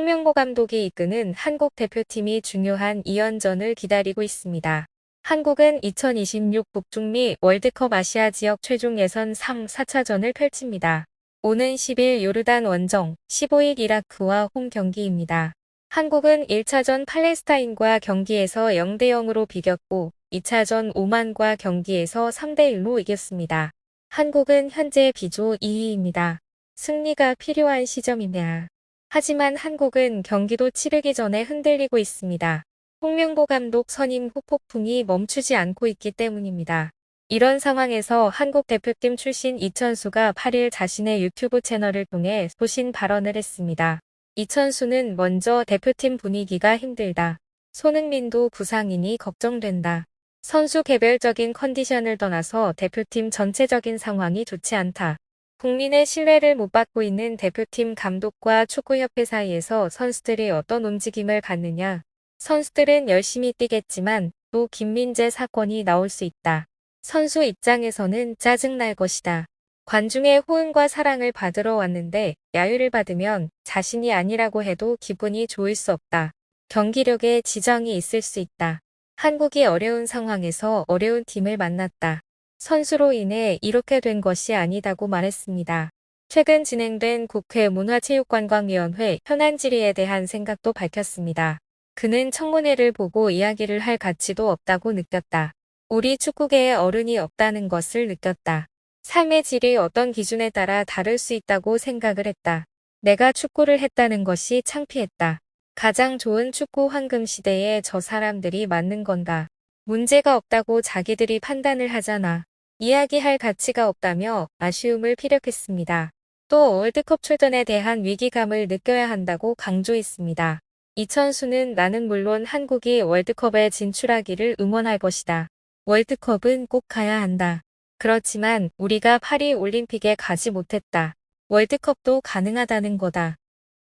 홍명보 감독이 이끄는 한국 대표팀이 중요한 2연전을 기다리고 있습니다. 한국은 2026 북중미 월드컵 아시아 지역 최종 예선 3, 4차전을 펼칩니다. 오는 10일 요르단 원정, 15일 이라크와 홈 경기입니다. 한국은 1차전 팔레스타인과 경기에서 0대0으로 비겼고 2차전 오만과 경기에서 3대1로 이겼습니다. 한국은 현재 비조 2위입니다. 승리가 필요한 시점입니다. 하지만 한국은 경기도 치르기 전에 흔들리고 있습니다. 홍명보 감독 선임 후 폭풍이 멈추지 않고 있기 때문입니다. 이런 상황에서 한국 대표팀 출신 이천수가 8일 자신의 유튜브 채널을 통해 소신 발언을 했습니다. 이천수는 먼저 대표팀 분위기가 힘들다. 손흥민도 부상이니 걱정된다. 선수 개별적인 컨디션을 떠나서 대표팀 전체적인 상황이 좋지 않다. 국민의 신뢰를 못 받고 있는 대표팀 감독과 축구협회 사이에서 선수들이 어떤 움직임을 갖느냐. 선수들은 열심히 뛰겠지만 또 김민재 사건이 나올 수 있다. 선수 입장에서는 짜증날 것이다. 관중의 호응과 사랑을 받으러 왔는데 야유를 받으면 자신이 아니라고 해도 기분이 좋을 수 없다. 경기력에 지장이 있을 수 있다. 한국이 어려운 상황에서 어려운 팀을 만났다. 선수로 인해 이렇게 된 것이 아니다고 말했습니다. 최근 진행된 국회 문화체육관광위원회 현안 질의에 대한 생각도 밝혔습니다. 그는 청문회를 보고 이야기를 할 가치도 없다고 느꼈다. 우리 축구계에 어른이 없다는 것을 느꼈다. 삶의 질이 어떤 기준에 따라 다를 수 있다고 생각을 했다. 내가 축구를 했다는 것이 창피했다. 가장 좋은 축구 황금 시대에 저 사람들이 맞는 건가? 문제가 없다고 자기들이 판단을 하잖아. 이야기할 가치가 없다며 아쉬움을 피력했습니다. 또 월드컵 출전에 대한 위기감을 느껴야 한다고 강조했습니다. 이천수는 나는 물론 한국이 월드컵에 진출하기를 응원할 것이다. 월드컵은 꼭 가야 한다. 그렇지만 우리가 파리 올림픽에 가지 못했다. 월드컵도 가능하다는 거다.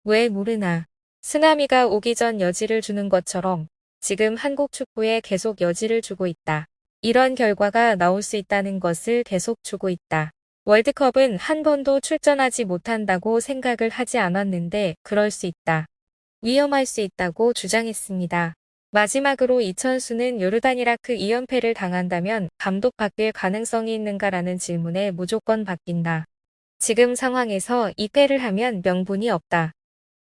왜 모르나. 쓰나미가 오기 전 여지를 주는 것처럼 지금 한국 축구에 계속 여지를 주고 있다. 이런 결과가 나올 수 있다는 것을 계속 주고 있다. 월드컵은 한 번도 출전하지 못한다고 생각을 하지 않았는데 그럴 수 있다. 위험할 수 있다고 주장했습니다. 마지막으로 이천수는 요르단이라크 2연패를 당한다면 감독 바뀔 가능성이 있는가라는 질문에 무조건 바뀐다. 지금 상황에서 2패를 하면 명분이 없다.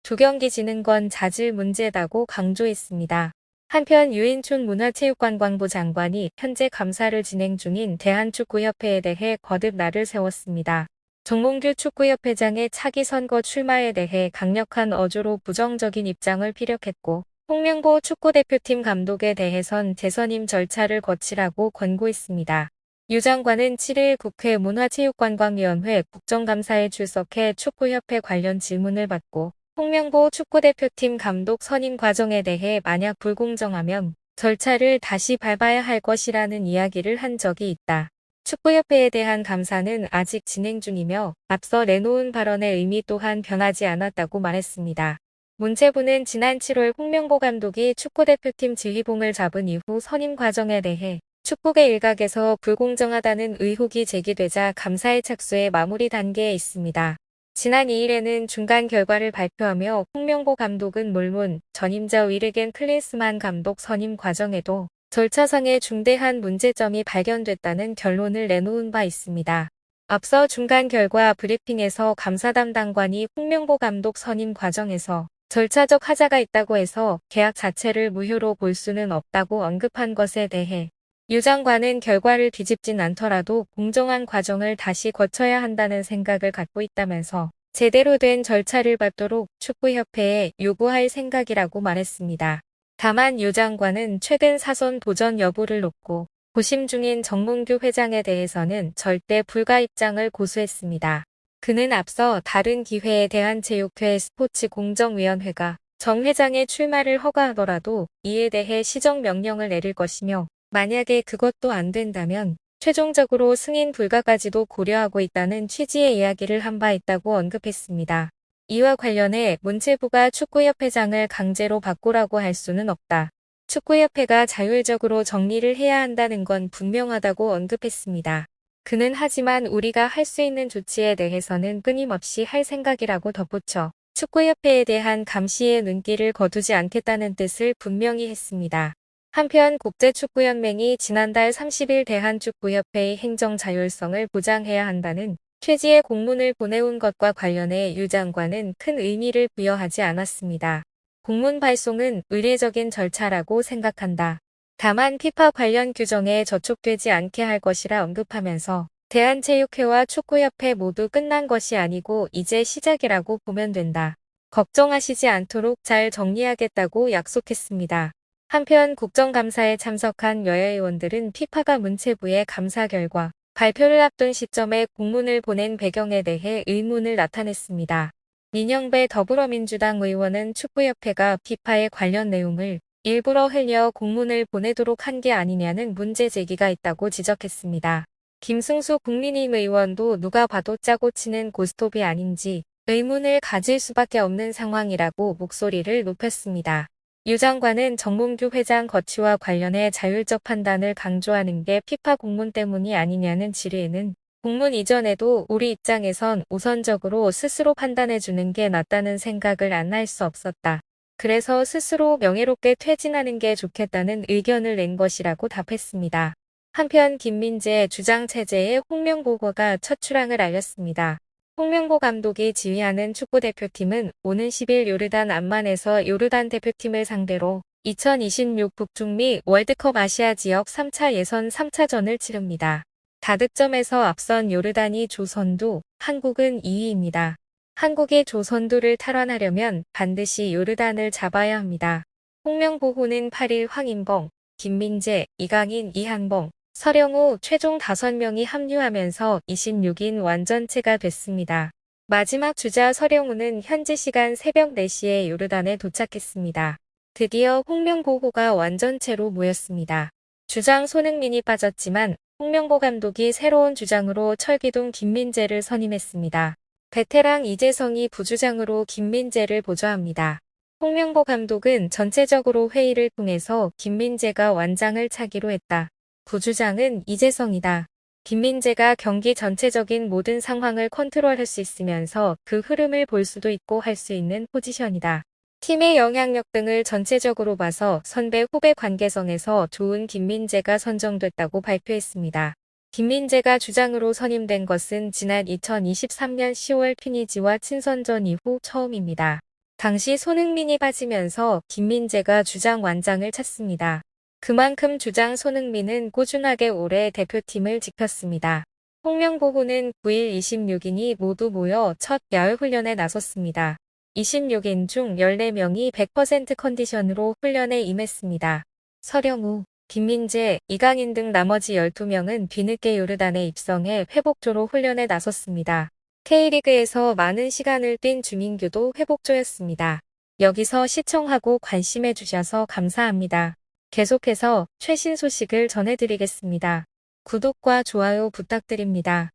두 경기 지는 건 자질 문제다고 강조했습니다. 한편 유인춘 문화체육관광부 장관이 현재 감사를 진행 중인 대한축구협회에 대해 거듭 날을 세웠습니다. 정몽규 축구협회장의 차기 선거 출마에 대해 강력한 어조로 부정적인 입장을 피력했고 홍명보 축구대표팀 감독에 대해선 재선임 절차를 거치라고 권고했습니다. 유 장관은 7일 국회 문화체육관광위원회 국정감사에 출석해 축구협회 관련 질문을 받고 홍명보 축구대표팀 감독 선임 과정에 대해 만약 불공정하면 절차를 다시 밟아야 할 것이라는 이야기를 한 적이 있다. 축구협회에 대한 감사는 아직 진행 중이며 앞서 내놓은 발언의 의미 또한 변하지 않았다고 말했습니다. 문체부는 지난 7월 홍명보 감독이 축구대표팀 지휘봉을 잡은 이후 선임 과정에 대해 축구계 일각에서 불공정하다는 의혹이 제기되자 감사의 착수에 마무리 단계에 있습니다. 지난 2일에는 중간 결과를 발표하며 홍명보 감독은 물론 전임자 위르겐 클린스만 감독 선임 과정에도 절차상의 중대한 문제점이 발견됐다는 결론을 내놓은 바 있습니다. 앞서 중간 결과 브리핑에서 감사 담당관이 홍명보 감독 선임 과정에서 절차적 하자가 있다고 해서 계약 자체를 무효로 볼 수는 없다고 언급한 것에 대해 유 장관은 결과를 뒤집진 않더라도 공정한 과정을 다시 거쳐야 한다는 생각을 갖고 있다면서 제대로 된 절차를 밟도록 축구협회에 요구할 생각이라고 말했습니다. 다만 유 장관은 최근 사선 도전 여부를 놓고 고심 중인 정몽규 회장에 대해서는 절대 불가 입장을 고수했습니다. 그는 앞서 다른 기회에 대한 체육회 스포츠 공정위원회가 정 회장의 출마를 허가하더라도 이에 대해 시정 명령을 내릴 것이며 만약에 그것도 안 된다면 최종적으로 승인 불가까지도 고려하고 있다는 취지의 이야기를 한 바 있다고 언급했습니다. 이와 관련해 문체부가 축구협회장을 강제로 바꾸라고 할 수는 없다. 축구협회가 자율적으로 정리를 해야 한다는 건 분명하다고 언급했습니다. 그는 하지만 우리가 할 수 있는 조치에 대해서는 끊임없이 할 생각이라고 덧붙여 축구협회에 대한 감시의 눈길을 거두지 않겠다는 뜻을 분명히 했습니다. 한편 국제축구연맹이 지난달 30일 대한축구협회의 행정 자율성을 보장해야 한다는 취지의 공문을 보내온 것과 관련해 유 장관은 큰 의미를 부여하지 않았습니다. 공문 발송은 의례적인 절차라고 생각한다. 다만 피파 관련 규정에 저촉되지 않게 할 것이라 언급하면서 대한체육회와 축구협회 모두 끝난 것이 아니고 이제 시작이라고 보면 된다. 걱정하시지 않도록 잘 정리하겠다고 약속했습니다. 한편 국정감사에 참석한 여야 의원들은 피파가 문체부에 감사 결과 발표를 앞둔 시점에 공문을 보낸 배경에 대해 의문을 나타냈습니다. 민영배 더불어민주당 의원은 축구협회가 피파의 관련 내용을 일부러 흘려 공문을 보내도록 한 게 아니냐는 문제 제기가 있다고 지적했습니다. 김승수 국민의힘 의원도 누가 봐도 짜고 치는 고스톱이 아닌지 의문을 가질 수밖에 없는 상황이라고 목소리를 높였습니다. 유 장관은 정몽규 회장 거취와 관련해 자율적 판단을 강조하는 게 피파 공문 때문이 아니냐는 질의에는 공문 이전에도 우리 입장에선 우선적으로 스스로 판단해주는 게 낫다는 생각을 안 할 수 없었다. 그래서 스스로 명예롭게 퇴진하는 게 좋겠다는 의견을 낸 것이라고 답했습니다. 한편 김민재 주장체제의 홍명보고가 첫 출항을 알렸습니다. 홍명보 감독이 지휘하는 축구대표팀은 오는 10일 요르단 암만에서 요르단 대표팀을 상대로 2026 북중미 월드컵 아시아 지역 3차 예선 3차전을 치릅니다. 다득점에서 앞선 요르단이 조선두, 한국은 2위입니다. 한국이 조선두를 탈환하려면 반드시 요르단을 잡아야 합니다. 홍명보호는 8일 황인봉, 김민재, 이강인, 이한봉, 서령우 최종 5명이 합류하면서 26인 완전체가 됐습니다. 마지막 주자 서령우는 현지 시간 새벽 4시에 요르단에 도착했습니다. 드디어 홍명보호가 완전체로 모였습니다. 주장 손흥민이 빠졌지만 홍명보 감독이 새로운 주장으로 철기둥 김민재를 선임했습니다. 베테랑 이재성이 부주장으로 김민재를 보좌합니다. 홍명보 감독은 전체적으로 회의를 통해서 김민재가 완장을 차기로 했다. 부주장은 이재성이다. 김민재가 경기 전체적인 모든 상황을 컨트롤할 수 있으면서 그 흐름을 볼 수도 있고 할 수 있는 포지션이다. 팀의 영향력 등을 전체적으로 봐서 선배 후배 관계성에서 좋은 김민재가 선정됐다고 발표했습니다. 김민재가 주장으로 선임된 것은 지난 2023년 10월 피니지와 친선전 이후 처음입니다. 당시 손흥민이 빠지면서 김민재가 주장 완장을 찼습니다. 그만큼 주장 손흥민은 꾸준하게 올해 대표팀을 지켰습니다. 홍명보호는 9일 26인이 모두 모여 첫 야외 훈련에 나섰습니다. 26인 중 14명이 100% 컨디션으로 훈련에 임했습니다. 서령우, 김민재, 이강인 등 나머지 12명은 뒤늦게 요르단에 입성해 회복조로 훈련에 나섰습니다. K리그에서 많은 시간을 뛴 주민규도 회복조였습니다. 여기서 시청하고 관심해 주셔서 감사합니다. 계속해서 최신 소식을 전해드리겠습니다. 구독과 좋아요 부탁드립니다.